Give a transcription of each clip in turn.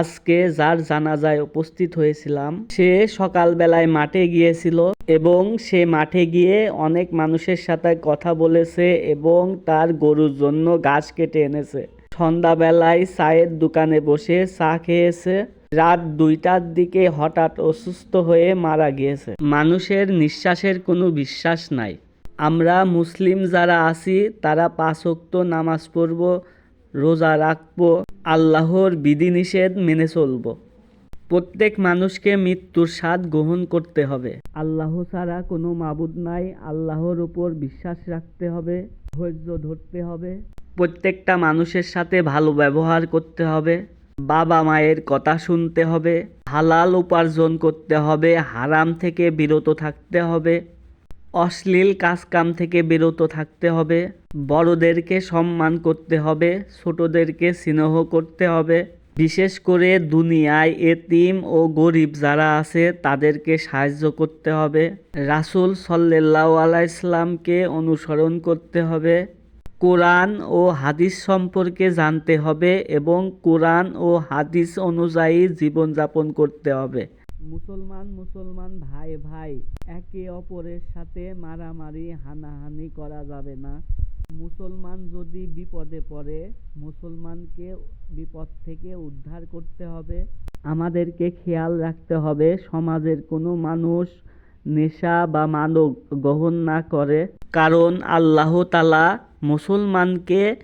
আজকে যার জানাজায় উপস্থিত হয়েছিলাম, সে সকালবেলায় মাঠে গিয়েছিল এবং সে মাঠে গিয়ে অনেক মানুষের সাথে কথা বলেছে এবং তার গরুর জন্য গাছ কেটে এনেছে। সন্ধ্যাবেলায় চায়ের দোকানে বসে চা খেয়েছে। রাত দুইটার দিকে হঠাৎ অসুস্থ হয়ে মারা গিয়েছে। মানুষের নিঃশ্বাসের কোনো বিশ্বাস নাই। আমরা মুসলিম যারা আছি, তারা পাঁচ ওয়াক্ত নামাজ পড়ব, রোজা রাখব আল্লাহর বিধিনিষেধ মেনে চলব। প্রত্যেক মানুষকে মৃত্যুর স্বাদ গ্রহণ করতে হবে। আল্লাহ ছাড়া কোনো মাবুদ নাই। আল্লাহর উপর বিশ্বাস রাখতে হবে, ধৈর্য ধরতে হবে। প্রত্যেকটা মানুষের সাথে ভালো ব্যবহার করতে হবে। বাবা মায়ের কথা শুনতে হবে। হালাল উপার্জন করতে হবে। হারাম থেকে বিরত থাকতে হবে। অশ্লীল কাজকাম থেকে বিরত থাকতে হবে। বড়দেরকে সম্মান করতে হবে, ছোটদেরকে স্নেহ করতে হবে। বিশেষ করে দুনিয়ায় এতিম ও গরিব যারা আছে, তাদেরকে সাহায্য করতে হবে। রাসূল সাল্লাল্লাহু আলাইহি ইসলামকে অনুসরণ করতে হবে। কোরআন ও হাদিস সম্পর্কে জানতে হবে এবং কোরআন ও হাদিস অনুযায়ী জীবনযাপন করতে হবে। মুসলমান মুসলমান ভাই ভাই, একে অপরের সাথে মারামারি, হানাহানি করা যাবে না। মুসলমান যদি বিপদে পড়ে, মুসলমানকে বিপদ থেকে উদ্ধার করতে হবে। আমাদেরকে খেয়াল রাখতে হবে, সমাজের কোনো মানুষ নেশা বা মাদক গ্রহণ না করে। কারণ আল্লাহ তালা মুসলমানকে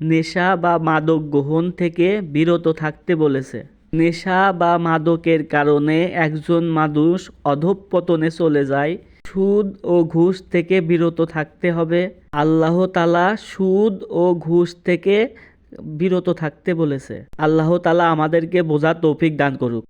নেশা বা মাদক গ্রহণ থেকে বিরত থাকতে বলেছে। নেশা বা মাদকের কারণে একজন মানুষ অধঃপতনে চলে যায়। সুদ ও ঘুষ থেকে বিরত থাকতে হবে। আল্লাহ তালা সুদ ও ঘুষ থেকে বিরত থাকতে বলেছে। আল্লাহ তালা আমাদেরকে বোঝা তৌফিক দান করুক।